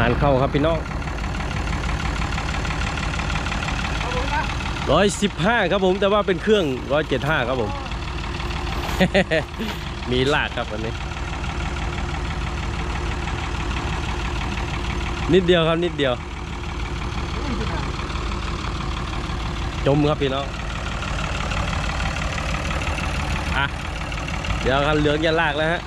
งานเข้าครับพี่น้องร้อยสิบห้าครับผมแต่ว่าเป็นเครื่องร้อยเจ็ดห้าครับผม มีลากครับอันนี้ นิดเดียวครับนิดเดียว จมครับพี่น้องอะเดี๋ยวคันเหลืองจะลากแล้วฮะ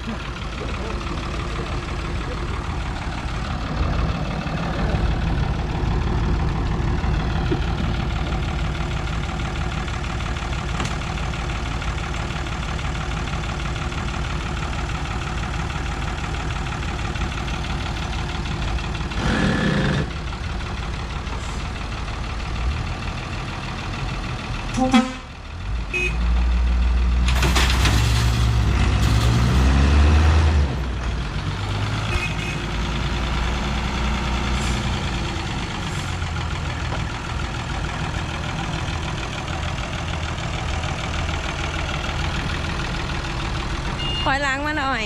คอยล้างมาหน่อย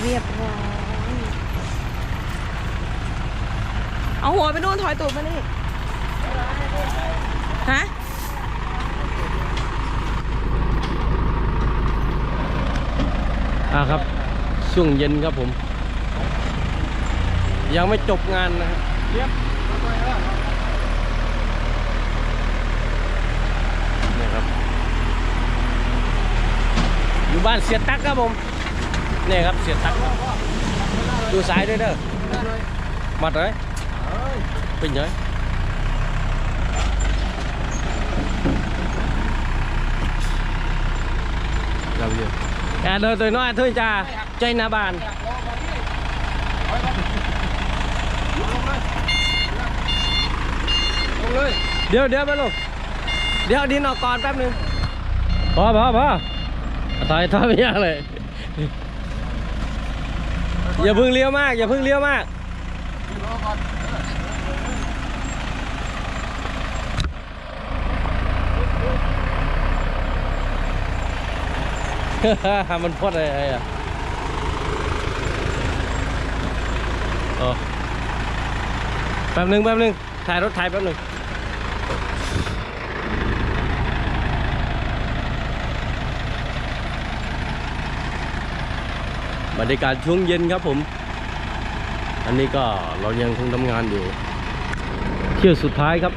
เรียบร้อยเอาหัวไปนู่นถอยตูดมานี่ฮะอ่าครับ ช่วงเย็นครับผม ยังไม่จบงานนะครับ อยู่ บ้านเสียตักครับผมนี่ครับเสียตักดูสายด้วยเด้อมัดเลยเป็นไงเราเยอะแอร์เดินตัวน้อย thôi cha chơi na bàn ลงเลยเดี๋ยวเดี๋ยวไปลูกเดี๋ยวดินออกก่อนแป๊บนึงพอพอพอ ถอยถอยไม่ยากเลย อย่าเพึ่งเลี้ยวมาก อย่าเพึ่งเลี้ยวมากรอก่อนมันพดอะไรอะโอ้แป๊บนึงแป๊บนึงถ่ายรถถ่ายแป๊บนึง บรรยากาศช่วงเย็นครับผม อันนี้ก็เรายังคงทำงานอยู่ เที่ยวสุดท้ายครับ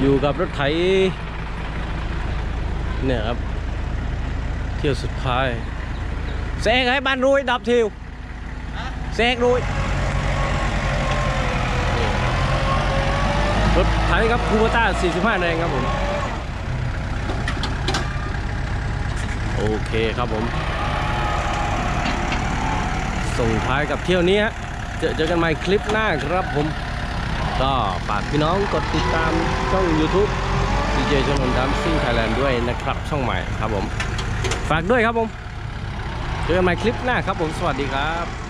อยู่กับรถไถเนี่ยครับ เที่ยวสุดท้ายแซงให้บ้านรุยดับทิวแซงรุยรถไถครับคูเปต้า 45 แรงครับผม โอเคครับผม ส่งท้ายกับเที่ยวนี้ฮะเจอเจอกันใหม่คลิปหน้าครับผม ก็ฝากพี่น้องกดติดตามช่อง YouTube DJ ชนนดัมซิ่งไทยแลนด์ด้วยนะครับ ช่องใหม่ครับผม ฝากด้วยครับผม เจอกันใหม่คลิปหน้าครับผม สวัสดีครับ